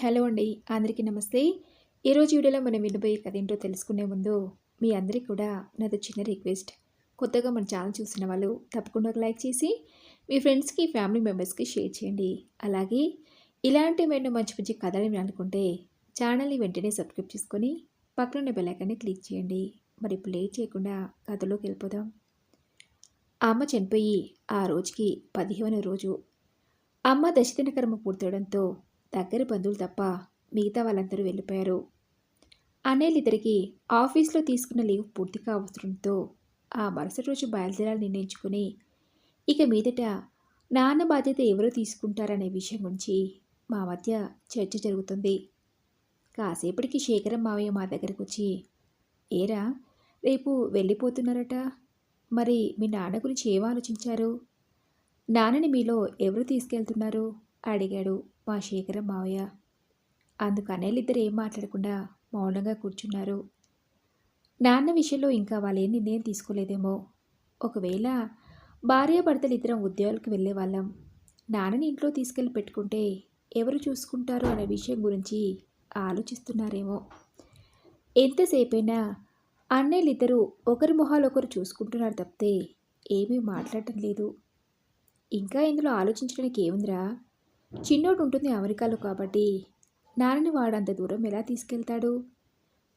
Hello అండి అందరికీ నమస్తే. ఈరోజు వీడియోలో మనం వినబోయే కథ ఏంటో తెలుసుకునే ముందు మీ అందరికీ కూడా నాది చిన్న రిక్వెస్ట్. కొత్తగా మన ఛానల్ చూసిన వాళ్ళు తప్పకుండా ఒక లైక్ చేసి మీ ఫ్రెండ్స్కి ఫ్యామిలీ మెంబర్స్కి షేర్ చేయండి. అలాగే ఇలాంటి మేము మంచి మంచి కథలు అనుకుంటే ఛానల్ని వెంటనే సబ్స్క్రైబ్ చేసుకొని పక్కన బెల్లైకాన్ని క్లిక్ చేయండి. మరి ఇప్పుడు లేట్ చేయకుండా కథలోకి వెళ్ళిపోదాం. అమ్మ చనిపోయి ఆ రోజుకి పదిహేను రోజు. అమ్మ దశదిన కర్మ పూర్తవడంతో దగ్గర బంధువులు తప్ప మిగతా వాళ్ళందరూ వెళ్ళిపోయారు. అన్నయ్యలు ఇద్దరికి ఆఫీస్లో తీసుకున్న లీవ్ పూర్తిగా అవసరంతో ఆ మరుసటి రోజు బయలుదేరాలని నిర్ణయించుకుని ఇక మీదట నాన్న బాధ్యత ఎవరు తీసుకుంటారనే విషయం గురించి మా మధ్య చర్చ జరుగుతుంది. కాసేపటికి శేఖరం మావయ్య మా దగ్గరకు వచ్చి ఏరా రేపు వెళ్ళిపోతున్నారట? మరి మీ నాన్న గురించి ఏం ఆలోచించారు? నాన్నని మీలో ఎవరు తీసుకెళ్తున్నారు? అడిగాడు. మా శేఖరం మావయ్య. అందుకు అన్నయ్యలిద్దరు ఏం మాట్లాడకుండా మౌనంగా కూర్చున్నారు. నాన్న విషయంలో ఇంకా వాళ్ళేం నిర్ణయం తీసుకోలేదేమో. ఒకవేళ భార్యాభర్తలు ఇద్దరం ఉద్యోగాలకు వెళ్ళే వాళ్ళం. నాన్నని ఇంట్లో తీసుకెళ్ళి పెట్టుకుంటే ఎవరు చూసుకుంటారు అనే విషయం గురించి ఆలోచిస్తున్నారేమో. ఎంతసేపైనా అన్నయ్యలిద్దరూ ఒకరి మొహాలు ఒకరు చూసుకుంటున్నారు తప్పితే ఏమీ మాట్లాడటం లేదు. ఇంకా ఇందులో ఆలోచించడానికి ఏముందిరా? చిన్నోడు ఉంటుంది అమెరికాలో కాబట్టి నాన్నని వాడంత దూరం ఎలా తీసుకెళ్తాడు?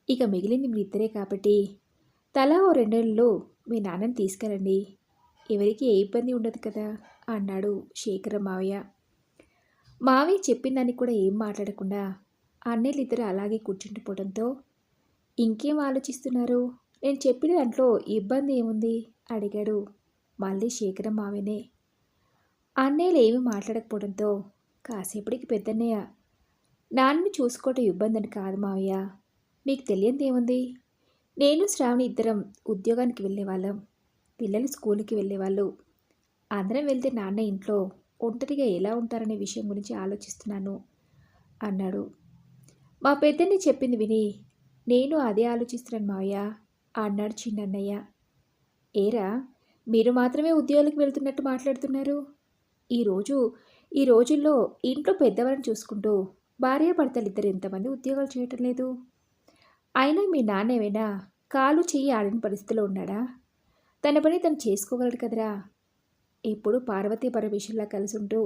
ఇక మిగిలింది మీ ఇద్దరే కాబట్టి తలా ఓ రెండేళ్ళలో మీ నాన్నని తీసుకెళ్ళండి. ఎవరికి ఏ ఇబ్బంది ఉండదు కదా అన్నాడు శేఖర మావయ్య. మావయ్య చెప్పిన దానికి కూడా ఏం మాట్లాడకుండా అన్నయ్యలు ఇద్దరు అలాగే కూర్చుండిపోవడంతో ఇంకేం ఆలోచిస్తున్నారు? నేను చెప్పిన దాంట్లో ఇబ్బంది ఏముంది? అడిగాడు మళ్ళీ శేఖరం మావయ్యనే. అన్నయ్యలు ఏమీ మాట్లాడకపోవడంతో కాసేపటికి పెద్దన్నయ్య నాన్నని చూసుకోవటం ఇబ్బంది అని కాదు మావయ్య. మీకు తెలియంది ఏముంది? నేను శ్రావణి ఇద్దరం ఉద్యోగానికి వెళ్ళేవాళ్ళం. పిల్లలు స్కూల్కి వెళ్ళేవాళ్ళు. అందరం వెళ్తే నాన్న ఇంట్లో ఒంటరిగా ఎలా ఉంటారనే విషయం గురించి ఆలోచిస్తున్నాను అన్నాడు. మా పెద్దని చెప్పింది విని నేను అదే ఆలోచిస్తున్నాను మావయ్య అన్నాడు చిన్నన్నయ్య. ఏరా మీరు మాత్రమే ఉద్యోగాలకు వెళ్తున్నట్టు మాట్లాడుతున్నారు. ఈరోజు ఈ రోజుల్లో ఇంట్లో పెద్దవారిని చూసుకుంటూ భార్యాభర్తలు ఇద్దరు ఎంతమంది ఉద్యోగాలు చేయటం లేదు. అయినా మీ నాన్న ఏమైనా కాలు చెయ్యి ఆడిన పరిస్థితిలో ఉన్నాడా? తన పని తను చేసుకోగలడు కదరా? ఎప్పుడు పార్వతీ పరమేశ్వర్లా కలిసి ఉంటూ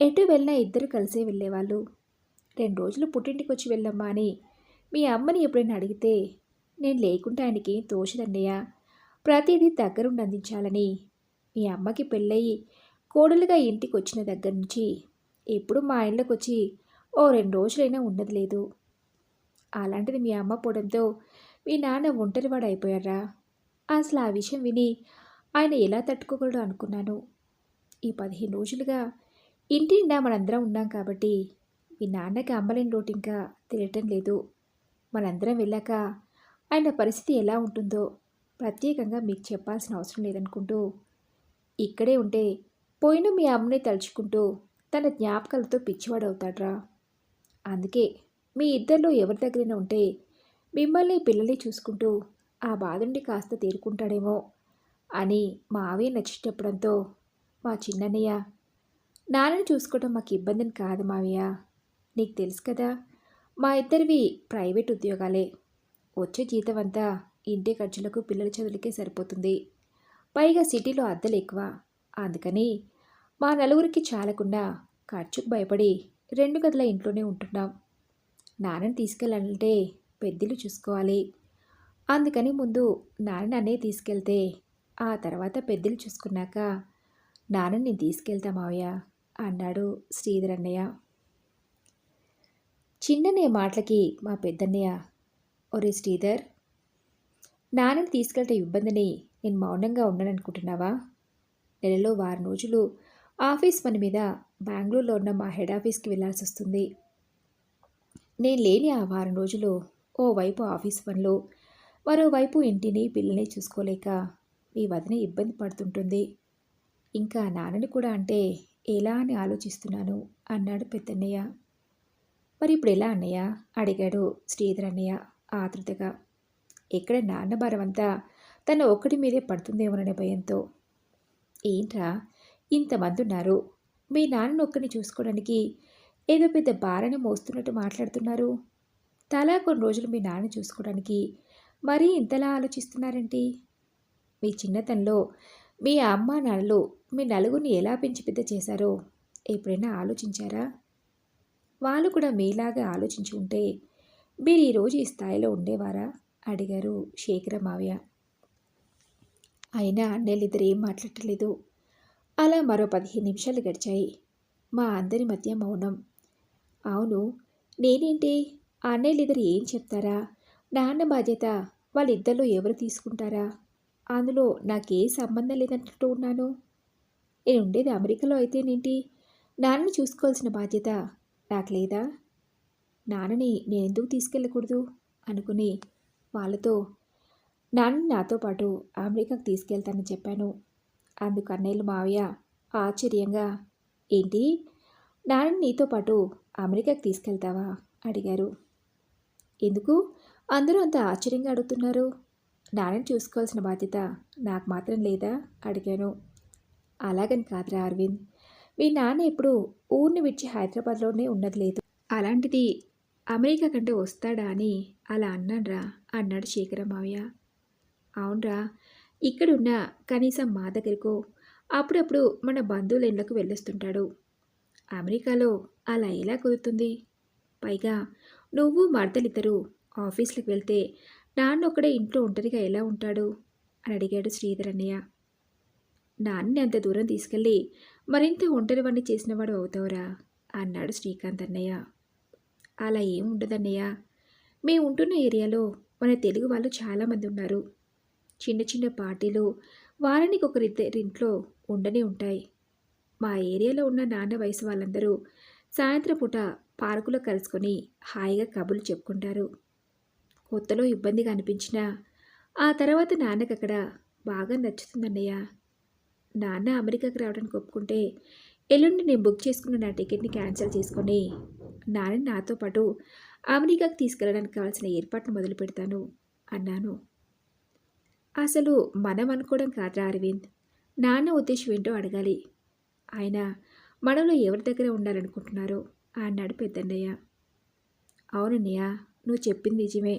ఎటు వెళ్ళినా ఇద్దరు కలిసే వెళ్ళేవాళ్ళు. రెండు రోజులు పుట్టింటికి వచ్చి వెళ్ళమ్మా అని మీ అమ్మని ఎప్పుడైనా అడిగితే నేను లేకుంటే ఆయనకి తోచదన్నయ్య ప్రతిదీ దగ్గరుండి అందించాలని మీ అమ్మకి పెళ్ళయి కోడలుగా ఇంటికి వచ్చిన దగ్గర నుంచి ఎప్పుడు మా ఇంట్లోకి వచ్చి ఓ రెండు రోజులైనా ఉండదు లేదు. అలాంటిది మీ అమ్మ పోవడంతో మీ నాన్న ఒంటరివాడు అయిపోయారా అసలు ఆ విషయం విని ఆయన ఎలా తట్టుకోగలడు అనుకున్నాను. ఈ పదిహేను రోజులుగా ఇంటి నిండా మనందరం ఉన్నాం కాబట్టి మీ నాన్నకి అమ్మలేని లోటు ఇంకా తెలియటం లేదు. మనందరం వెళ్ళాక ఆయన పరిస్థితి ఎలా ఉంటుందో ప్రత్యేకంగా మీకు చెప్పాల్సిన అవసరం లేదనుకుంటూ ఇక్కడే ఉంటే పోయిన మీ అమ్మని తలుచుకుంటూ తన జ్ఞాపకాలతో పిచ్చివాడవుతాడ్రా. అందుకే మీ ఇద్దరిలో ఎవరి దగ్గరైనా ఉంటే మిమ్మల్ని పిల్లల్ని చూసుకుంటూ ఆ బాధుండి కాస్త తేరుకుంటాడేమో అని మావే నచ్చేటప్పడంతో మా చిన్నన్నయ్య నాన్నని చూసుకోవడం మాకు ఇబ్బందిని కాదు మావయ్య. నీకు తెలుసు కదా మా ఇద్దరివి ప్రైవేట్ ఉద్యోగాలే. వచ్చే జీతం అంతా ఇంటి ఖర్చులకు పిల్లల చదువులకే సరిపోతుంది. పైగా సిటీలో అద్దెలు ఎక్కువ. అందుకని మా నలుగురికి చాలకుండా ఖర్చుకు భయపడి రెండు గదుల ఇంట్లోనే ఉంటున్నాం. నాన్నని తీసుకెళ్ళాలంటే పెద్దలు చూసుకోవాలి. అందుకని ముందు నాన్న నన్నే తీసుకెళ్తే ఆ తర్వాత పెద్దలు చూసుకున్నాక నాన్నని నేను తీసుకెళ్తా మావయ్య అన్నాడు శ్రీధర్ అన్నయ్య. చిన్నన్నయ్య మాటలకి మా పెద్దన్నయ్య ఒరే శ్రీధర్ నాన్నని తీసుకెళ్తే ఇబ్బందిని నేను మౌనంగా ఉండననుకుంటున్నావా? నెలలో వారం రోజులు ఆఫీస్ పని మీద బెంగళూరులో ఉన్న మా హెడ్ ఆఫీస్కి వెళ్ళాల్సి వస్తుంది. నేను లేని ఆ వారం రోజులు ఓవైపు ఆఫీస్ పనులు మరోవైపు ఇంటిని పిల్లల్ని చూసుకోలేక మీ వదిన ఇబ్బంది పడుతుంటుంది. ఇంకా నాన్నని కూడా అంటే ఎలా అని ఆలోచిస్తున్నాను అన్నాడు పెద్దన్నయ్య. మరి ఇప్పుడు ఎలా అన్నయ్య? అడిగాడు శ్రీధర్ అన్నయ్య ఆతృతగా ఎక్కడ నాన్న భారమంతా తన ఒక్కడి మీదే పడుతుందేమోననే భయంతో. ఏంట్రా? ఇంతమంది ఉన్నారు మీ నాన్న ఒక్కరిని చూసుకోవడానికి ఏదో పెద్ద భారాన్ని మోస్తున్నట్టు మాట్లాడుతున్నారు. తలా కొన్ని రోజులు మీ నాన్న చూసుకోవడానికి మరీ ఇంతలా ఆలోచిస్తున్నారేంటి? మీ చిన్నతనంలో మీ అమ్మ నాన్నలు మీ నలుగురిని ఎలా పెంచి పెద్ద చేశారో ఎప్పుడైనా ఆలోచించారా? వాళ్ళు కూడా మీలాగా ఆలోచించి ఉంటే మీరు ఈరోజు ఈ స్థాయిలో ఉండేవారా? అడిగారు శేఖర మావయ్య అయినా అన్నయ్యలిద్దరు ఏం మాట్లాడలేదు అలా మరో పదిహేను నిమిషాలు గడిచాయి. మా అందరి మధ్య మౌనం. అవును నేనేంటి? అన్నయ్యలిద్దరు ఏం చెప్తారా? నాన్న బాధ్యత వాళ్ళిద్దరిలో ఎవరు తీసుకుంటారా? అందులో నాకే సంబంధం లేదంటూ ఉన్నాను. నేను ఉండేది అమెరికాలో అయితేనేంటి? నాన్నని చూసుకోవాల్సిన బాధ్యత నాకు లేదా? నాన్నని నేను ఎందుకు తీసుకెళ్ళకూడదు? అనుకుని వాళ్ళతో నాన్న నాతో పాటు అమెరికాకు తీసుకెళ్తానని చెప్పాను. అందుకు అన్నయ్యలు మావయ్య ఆశ్చర్యంగా ఏంటి? నాన్న నీతో పాటు అమెరికాకు తీసుకెళ్తావా? అడిగారు. ఎందుకు? అందరూ అంత ఆశ్చర్యంగా అడుగుతున్నారు. నాన్నని చూసుకోవాల్సిన బాధ్యత నాకు మాత్రం లేదా? అడిగాను. అలాగని కాదురా అరవింద్. మీ నాన్న ఎప్పుడు ఊరిని విడిచి హైదరాబాద్లోనే ఉన్నది లేదు. అలాంటిది అమెరికా కంటే వస్తాడా అని అలా అన్నాడ్రా అన్నాడు శేఖర మావయ్య. అవునరా. ఇక్కడున్న కనీసం మా దగ్గరకో అప్పుడప్పుడు మన బంధువుల ఇళ్ళకు వెళ్ళొస్తుంటాడు. అమెరికాలో అలా ఎలా కుదురుతుంది? పైగా నువ్వు మర్దలిద్దరూ ఆఫీస్లకు వెళ్తే నాన్న ఒక్కడే ఇంట్లో ఒంటరిగా ఎలా ఉంటాడు? అని అడిగాడు శ్రీధర్ అన్నయ్య. నాన్నని అంత దూరం తీసుకెళ్ళి మరింత ఒంటరివాణ్ణి చేసినవాడు అవుతావురా అన్నాడు శ్రీకాంత్ అన్నయ్య. అలా ఏముండదన్నయ్య మేము ఉంటున్న ఏరియాలో మన తెలుగు వాళ్ళు చాలామంది ఉన్నారు. చిన్న చిన్న పార్టీలు వారానికి ఒకరిద్దరింట్లో ఉండనే ఉంటాయి. మా ఏరియాలో ఉన్న నాన్న వయసు వాళ్ళందరూ సాయంత్రం పూట పార్కులో కలుసుకొని హాయిగా కబుర్లు చెప్పుకుంటారు. కొత్తలో ఇబ్బందిగా అనిపించినా ఆ తర్వాత నాన్నకి అక్కడ బాగా నచ్చుతుందన్నయ్య. నాన్న అమెరికాకి రావడానికి ఒప్పుకుంటే ఎల్లుండి నేను బుక్ చేసుకున్న నా టికెట్ని క్యాన్సిల్ చేసుకొని నాన్నని నాతో పాటు అమెరికాకి తీసుకెళ్ళడానికి కావాల్సిన ఏర్పాట్లు మొదలు పెడతాను అన్నాను. అసలు మనం అనుకోవడం కాదురా అరవింద్. నాన్న ఉద్దేశం ఏంటో అడగాలి. ఆయన మనలో ఎవరి దగ్గర ఉండాలనుకుంటున్నారో అన్నాడు పెద్దన్నయ్య. అవునన్నయ్య నువ్వు చెప్పింది నిజమే.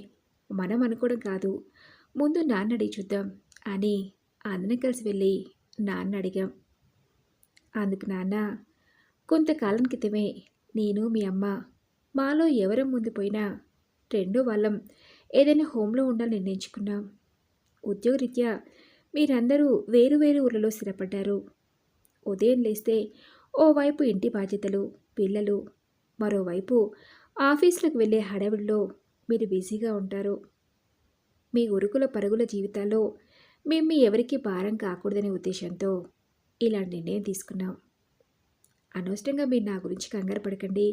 మనం అనుకోవడం కాదు. ముందు నాన్న అడిగి చూద్దాం అని అందరం కలిసి వెళ్ళి నాన్న అడిగాం. అందుకు నాన్న కొంతకాలం క్రితమే నేను మీ అమ్మ మాలో ఎవరం ముందు పోయినా రెండో వాళ్ళం ఏదైనా హోమ్లో ఉండాలని నిర్ణయించుకున్నాం. ఉద్యోగరీత్యా మీరందరూ వేరు వేరు ఊళ్ళలో స్థిరపడ్డారు. ఉదయం లేస్తే ఓవైపు ఇంటి బాధ్యతలు పిల్లలు మరోవైపు ఆఫీసులకు వెళ్ళే హడవుల్లో మీరు బిజీగా ఉంటారు. మీ ఉరుకుల పరుగుల జీవితాల్లో మేము మీ ఎవరికి భారం కాకూడదనే ఉద్దేశంతో ఇలాంటి నిర్ణయం తీసుకున్నాం. అనవసరంగా మీరు నా గురించి కంగారు పడకండి.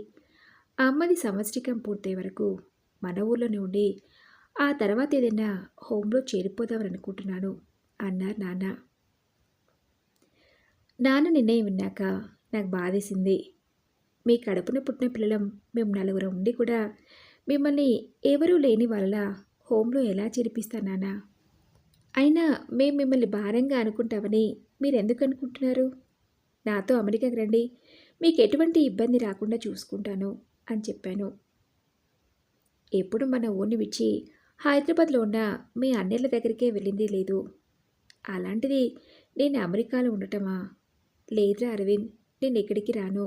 అమ్మది సంవత్సరికం పూర్తయ్యే వరకు మన ఊర్లోనే ఉండి ఆ తర్వాత ఏదైనా హోంలో చేరిపోదామని అనుకుంటున్నాను అన్నారు నాన్న. నాన్న నిర్ణయం విన్నాక నాకు బాధేసింది. మీ కడుపున పుట్టిన పిల్లలం మేము నలుగురం ఉండి కూడా మిమ్మల్ని ఎవరూ లేని వల్ల హోంలో ఎలా చేర్పిస్తా నాన్న? అయినా మేము మిమ్మల్ని భారంగా అనుకుంటామని మీరు ఎందుకు అనుకుంటున్నారు? నాతో అమెరికాకి రండి మీకు ఎటువంటి ఇబ్బంది రాకుండా చూసుకుంటాను అని చెప్పాను. ఎప్పుడు మన ఊరిని విడిచి హైదరాబాద్లో ఉన్న మీ అన్నయ్యల దగ్గరికే వెళ్ళింది లేదు. అలాంటిది నేను అమెరికాలో ఉండటమా? లేదురా అరవింద్ నేను ఎక్కడికి రాను.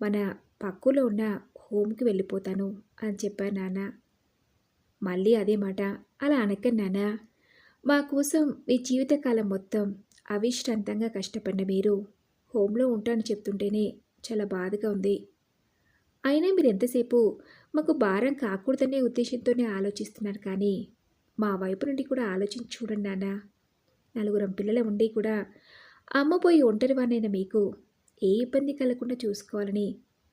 మన పక్కలో ఉన్న హోమ్కి వెళ్ళిపోతాను అని చెప్పాను నాన్న. మళ్ళీ అదే మాట. అలా అనకండి నాన్న. మా కోసం మీ జీవితకాలం మొత్తం అవిశ్రాంతంగా కష్టపడిన మీరు హోమ్లో ఉంటాను చెప్తుంటేనే చాలా బాధగా ఉంది. అయినా మీరు ఎంతసేపు మాకు భారం కాకూడదనే ఉద్దేశంతోనే ఆలోచిస్తున్నారు కానీ మా వైపు నుండి కూడా ఆలోచించి చూడండి నాన్న. నలుగురం పిల్లల ఉండి కూడా అమ్మ పోయి ఒంటరివానైన మీకు ఏ ఇబ్బంది కలగకుండా చూసుకోవాలని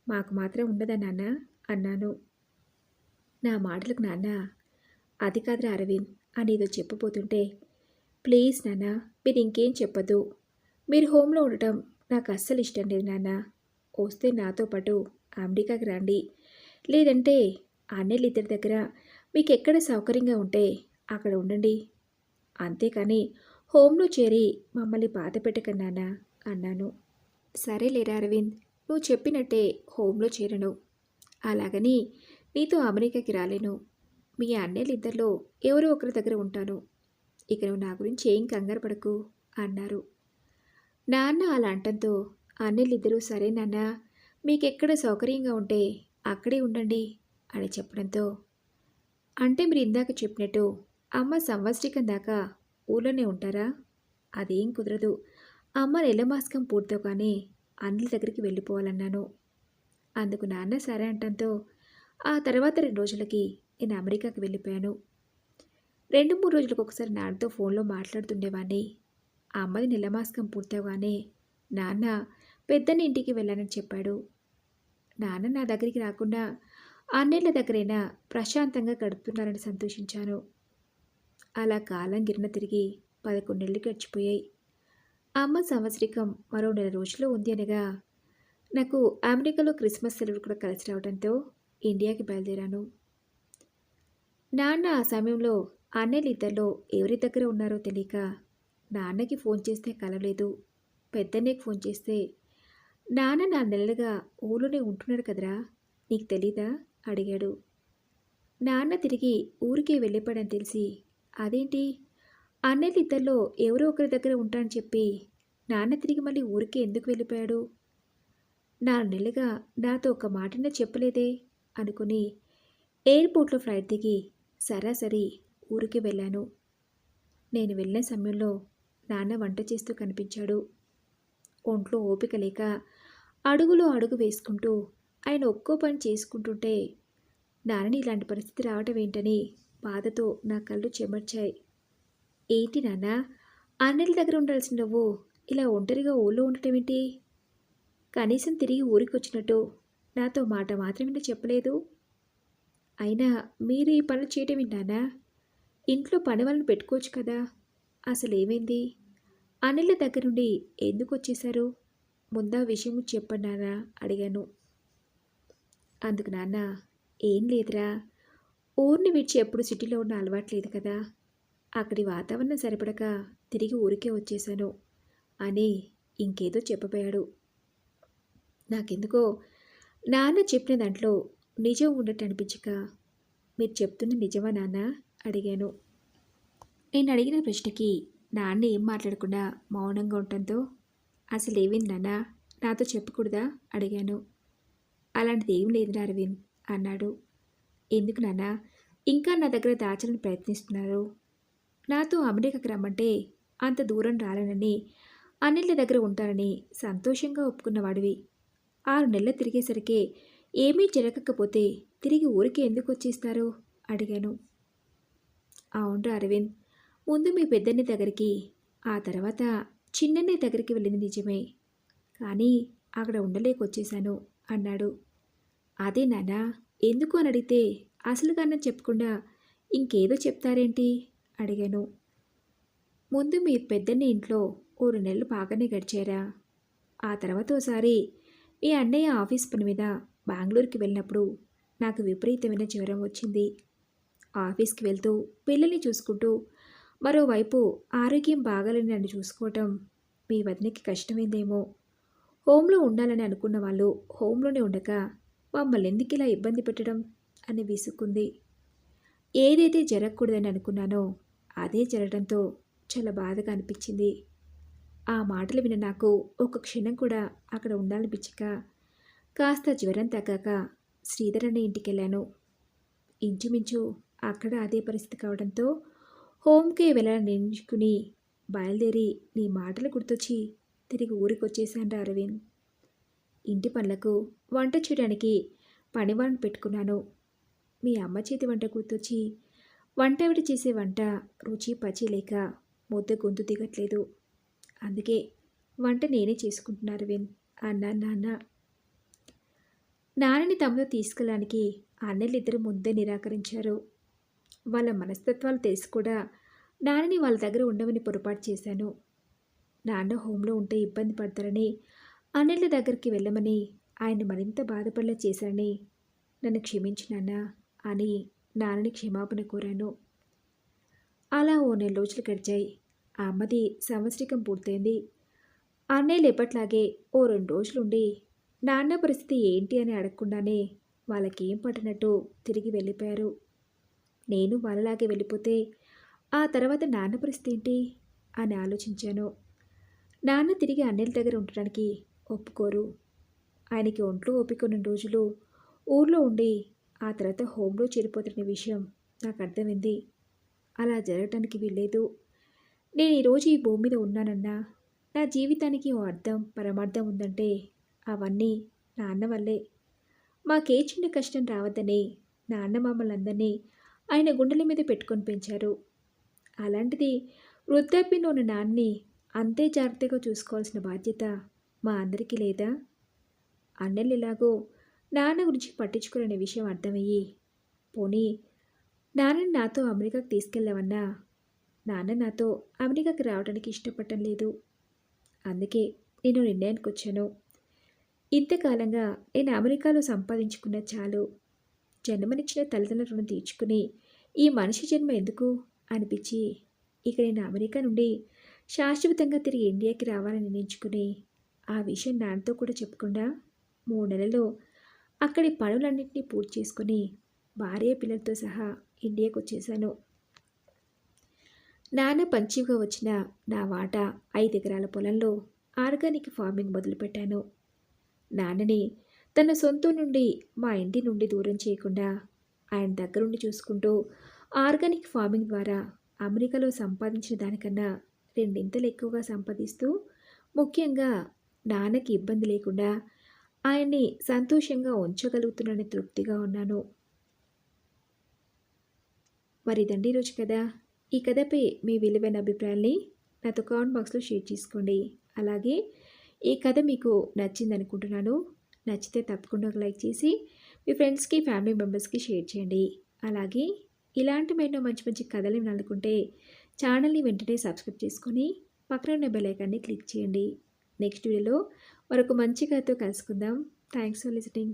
మాకు మాత్రం ఉండదా నాన్న? అన్నాను. నా మాటలకు నాన్న అది కాదురా అరవింద్ అనేదో చెప్పబోతుంటే ప్లీజ్ నాన్న మీరు ఇంకేం చెప్పదు. మీరు హోమ్లో ఉండటం నాకు అస్సలు ఇష్టం లేదు నాన్న. వస్తే నాతో పాటు అమెరికాకి రండి. లేదంటే అన్నయ్యలు ఇద్దరి దగ్గర మీకు ఎక్కడ సౌకర్యంగా ఉంటే అక్కడ ఉండండి. అంతేకాని హోమ్లో చేరి మమ్మల్ని బాధ పెట్టకన్నానా అన్నాను. సరే లేరా అరవింద్ నువ్వు చెప్పినట్టే హోమ్లో చేరను. అలాగని నీతో అమెరికాకి రాలేను. మీ అన్నయ్యలిద్దరిలో ఎవరో ఒకరి దగ్గర ఉంటాను. ఇక నువ్వు నా గురించి ఏం కంగారు పడకు అన్నారు. నాన్న అలా అంటంతో అన్నయ్యలిద్దరూ సరే నాన్న మీకు ఎక్కడ సౌకర్యంగా ఉంటే అక్కడే ఉండండి అని చెప్పడంతో అంటే మీరు ఇందాక చెప్పినట్టు అమ్మ సంవత్సరికం దాకా ఊళ్ళోనే ఉంటారా? అదేం కుదరదు. అమ్మ నెలమాసకం పూర్తవగానే అన్నల దగ్గరికి వెళ్ళిపోవాలన్నాను. అందుకు నాన్న సరే అంటంతో ఆ తర్వాత రెండు రోజులకి నేను అమెరికాకి వెళ్ళిపోయాను. రెండు మూడు రోజులకు ఒకసారి నాన్నతో ఫోన్లో మాట్లాడుతుండేవాడిని ఆ అమ్మది నెలమాసకం పూర్తవగానే నాన్న పెద్దన్న ఇంటికి వెళ్ళానని చెప్పాడు. నాన్న నా దగ్గరికి రాకుండా అన్నేళ్ళ దగ్గరైనా ప్రశాంతంగా గడుపుతున్నారని సంతోషించాను. అలా కాలం గిరిన తిరిగి పదకొండేళ్ళు గడిచిపోయాయి. అమ్మ సంవత్సరికం మరో నెల రోజుల్లో ఉంది అనగా నాకు అమెరికాలో క్రిస్మస్ సెలవులు కూడా కలిసి రావడంతో ఇండియాకి బయలుదేరాను. నాన్న ఆ సమయంలో అన్నయ్యలు ఇద్దరిలో ఎవరి దగ్గర ఉన్నారో తెలియక నాన్నకి ఫోన్ చేస్తే కలవలేదు. పెద్దన్నయ్యకి ఫోన్ చేస్తే నాన్న నా నెలలుగా ఊళ్ళోనే ఉంటున్నాడు కదరా? నీకు తెలీదా? అడిగాడు. నాన్న తిరిగి ఊరికే వెళ్ళిపోయాడని తెలిసి అదేంటి? అన్నయ్య ఇద్దరిలో ఎవరో ఒకరి దగ్గర ఉంటానని చెప్పి నాన్న తిరిగి మళ్ళీ ఊరికే ఎందుకు వెళ్ళిపోయాడు? నా నెలగా నాతో ఒక మాటనే చెప్పలేదే అనుకుని ఎయిర్పోర్ట్లో ఫ్లైట్ దిగి సరాసరి ఊరికి వెళ్ళాను. నేను వెళ్ళిన సమయంలో నాన్న వంట చేస్తూ కనిపించాడు. ఒంట్లో ఓపిక లేక అడుగులో అడుగు వేసుకుంటూ ఆయన ఒక్కో పని చేసుకుంటుంటే నాన్నని ఇలాంటి పరిస్థితి రావటం ఏంటని బాధతో నా కళ్ళు చెమర్చాయి. ఏంటి నాన్న? అన్నల దగ్గర ఉండాల్సిన నువ్వు ఇలా ఒంటరిగా ఊళ్ళో ఉండటం ఏంటి? కనీసం తిరిగి ఊరికి వచ్చినట్టు నాతో మాట మాత్రమే చెప్పలేదు. అయినా మీరు ఈ పనులు చేయటం ఏంటానా ఇంట్లో పని వాళ్ళని పెట్టుకోవచ్చు కదా. అసలు ఏమైంది అనిల దగ్గర నుండి ఎందుకు వచ్చేశారు? ముందా విషయం చెప్పండి నాన్న అడిగాను. అందుకు నాన్న ఏం లేదురా. ఊరిని విడిచి ఎప్పుడు సిటీలో ఉన్న అలవాట్లేదు కదా. అక్కడి వాతావరణం సరిపడక తిరిగి ఊరికే వచ్చేసాను అని ఇంకేదో చెప్పబోయాడు. నాకెందుకో నాన్న చెప్పిన దాంట్లో నిజం ఉండటం అనిపించక మీరు చెప్తున్న నిజమా నాన్న? అడిగాను. నేను అడిగిన ప్రశ్నకి నాన్న ఏం మాట్లాడకుండా మౌనంగా ఉండటంతో అసలు ఏమైంది నాన్న? నాతో చెప్పకూడదా? అడిగాను. అలాంటిది ఏం లేదు అరవింద్ అన్నాడు. ఎందుకు నాన్న? ఇంకా నా దగ్గర దాచాలని ప్రయత్నిస్తున్నారు. నాతో అమెరికాకి రమ్మంటే అంత దూరం రాలేనని అన్నిళ్ళ దగ్గర ఉంటానని సంతోషంగా ఒప్పుకున్నవాడివి. ఆరు నెలలు తిరిగేసరికి ఏమీ జరగకపోతే తిరిగి ఊరికి ఎందుకు వచ్చేస్తారు? అడిగాను. అవునరా అరవింద్ ముందు మీ పెద్దన్ని దగ్గరికి ఆ తర్వాత చిన్నన్నయ్య దగ్గరికి వెళ్ళింది నిజమే. కానీ అక్కడ ఉండలేకొచ్చేశాను అన్నాడు. అదే నానా ఎందుకు అని అడిగితే అసలు కన్నా చెప్పకుండా ఇంకేదో చెప్తారేంటి? అడిగాను. ముందు మీ పెద్దన్ని ఇంట్లో ఓ రెండు నెలలు బాగానే గడిచారా? ఆ తర్వాత ఓసారి మీ అన్నయ్య ఆఫీస్ పని మీద బెంగళూరుకి వెళ్ళినప్పుడు నాకు విపరీతమైన జ్వరం వచ్చింది. ఆఫీస్కి వెళ్తూ పిల్లల్ని చూసుకుంటూ మరోవైపు ఆరోగ్యం బాగాలని నన్ను చూసుకోవటం మీ వదినకి కష్టమైందేమో. హోంలో ఉండాలని అనుకున్న వాళ్ళు హోంలోనే ఉండక మమ్మల్ని ఎందుకు ఇలా ఇబ్బంది పెట్టడం అని విసుక్కుంది. ఏదైతే జరగకూడదని అనుకున్నానో అదే జరగడంతో చాలా బాధగా అనిపించింది. ఆ మాటలు విన నాకు ఒక క్షణం కూడా అక్కడ ఉండాలనిపించక కాస్త జ్వరం తగ్గాక శ్రీధర్ అనే ఇంటికి వెళ్ళాను ఇంచుమించు అక్కడ అదే పరిస్థితి కావడంతో హోమ్కి వెళ్ళాలని నిర్ణయించుకుని బయలుదేరి నీ మాటలు గుర్తొచ్చి తిరిగి ఊరికి వచ్చేసాను అరవింద్. ఇంటి పనులకు వంట చేయడానికి పనివాళ్ళని పెట్టుకున్నాను. మీ అమ్మ చేతి వంట గుర్తొచ్చి వంట ఆవిడ చేసే వంట రుచి పచి లేక ముద్ద గొంతు దిగట్లేదు. అందుకే వంట నేనే చేసుకుంటున్నా అరవింద్ అన్నా నాన్న. నాన్నని తమతో తీసుకెళ్ళడానికి అన్నయ్యలిద్దరూ ముందే నిరాకరించారు. వాళ్ళ మనస్తత్వాలు తెలిసి కూడా నాన్నని వాళ్ళ దగ్గర ఉండమని పొరపాటు చేశాను. నాన్న హోంలో ఉంటే ఇబ్బంది పడతారని అన్నయ్యల దగ్గరికి వెళ్ళమని ఆయన మరింత బాధపడేలా చేశారని నన్ను క్షమించినానా అని నాన్నని క్షమాపణ కోరాను. అలా ఓ నెల రోజులు గడిచాయి. ఆ అమ్మది సంవత్సరికం పూర్తయింది. అన్నయ్యలు ఎప్పట్లాగే ఓ రెండు రోజులుండి నాన్న పరిస్థితి ఏంటి అని అడగకుండానే వాళ్ళకేం పట్టినట్టు తిరిగి వెళ్ళిపోయారు. నేను వాళ్ళలాగే వెళ్ళిపోతే ఆ తర్వాత నాన్న పరిస్థితి ఏంటి? అని ఆలోచించాను. నాన్న తిరిగి అన్నెల దగ్గర ఉండడానికి ఒప్పుకోరు. ఆయనకి ఒంట్లో ఒప్పుకొన్న రోజులు ఊర్లో ఉండి ఆ తర్వాత హోంలో చేరిపోతున్న విషయం నాకు అర్థమైంది. అలా జరగటానికి వీల్లేదు. నేను ఈరోజు ఈ భూమి మీద ఉన్నానన్నా నా జీవితానికి ఓ అర్థం పరమార్థం ఉందంటే అవన్నీ నాన్న వల్లే. మాకే చిన్న కష్టం రావద్దని నాన్న మమ్మల్ని అందరినీ ఆయన గుండెల మీద పెట్టుకొని పెంచారు. అలాంటిది వృద్ధాప్యంలో ఉన్న నాన్ని అంతే జాగ్రత్తగా చూసుకోవాల్సిన బాధ్యత మా అందరికీ లేదా? అన్నెలు ఎలాగో నాన్న గురించి పట్టించుకోలేని విషయం అర్థమయ్యి పోనీ నాన్నని నాతో అమెరికాకు తీసుకెళ్ళావన్నా నాన్న నాతో అమెరికాకి రావడానికి ఇష్టపడటం లేదు. అందుకే నేను నిర్ణయానికి వచ్చాను. ఇంతకాలంగా నేను అమెరికాలో సంపాదించుకున్న చాలు జన్మనిచ్చిన తల్లిదండ్రుల రుణం తీర్చుకుని ఈ మనిషి జన్మ ఎందుకు? అనిపించి ఇక నేను అమెరికా నుండి శాశ్వతంగా తిరిగి ఇండియాకి రావాలని నిర్ణయించుకుని ఆ విషయం నాన్నతో కూడా చెప్పకుండా మూడు నెలల్లో అక్కడి పనులన్నింటినీ పూర్తి చేసుకుని భార్య పిల్లలతో సహా ఇండియాకు వచ్చేసాను. నాన్న పంచిగా వచ్చిన నా వాటా ఐదు ఎకరాల పొలంలో ఆర్గానిక్ ఫార్మింగ్ మొదలుపెట్టాను. నాన్నని తన సొంతం నుండి మా ఇంటి నుండి దూరం చేయకుండా ఆయన దగ్గరుండి చూసుకుంటూ ఆర్గానిక్ ఫార్మింగ్ ద్వారా అమెరికాలో సంపాదించిన దానికన్నా రెండింతలు ఎక్కువగా సంపాదిస్తూ ముఖ్యంగా నాన్నకి ఇబ్బంది లేకుండా ఆయన్ని సంతోషంగా ఉంచగలుగుతున్నానని తృప్తిగా ఉన్నాను. మరి ఇదండి రోజు కదా ఈ కథపై మీ విలువైన అభిప్రాయాల్ని నాతో కామెంట్ బాక్స్లో షేర్ చేసుకోండి. అలాగే ఈ కథ మీకు నచ్చింది అనుకుంటున్నాను నచ్చితే తప్పకుండా ఒక లైక్ చేసి మీ ఫ్రెండ్స్కి ఫ్యామిలీ మెంబర్స్కి షేర్ చేయండి. అలాగే ఇలాంటి మరెన్నో మంచి మంచి కథలు వినాలనుకుంటే ఛానల్ని వెంటనే సబ్స్క్రైబ్ చేసుకొని పక్కన ఉన్న బెల్ ఐకాన్ని క్లిక్ చేయండి. నెక్స్ట్ వీడియోలో మరొక మంచి కథతో కలుసుకుందాం. Thanks for listening.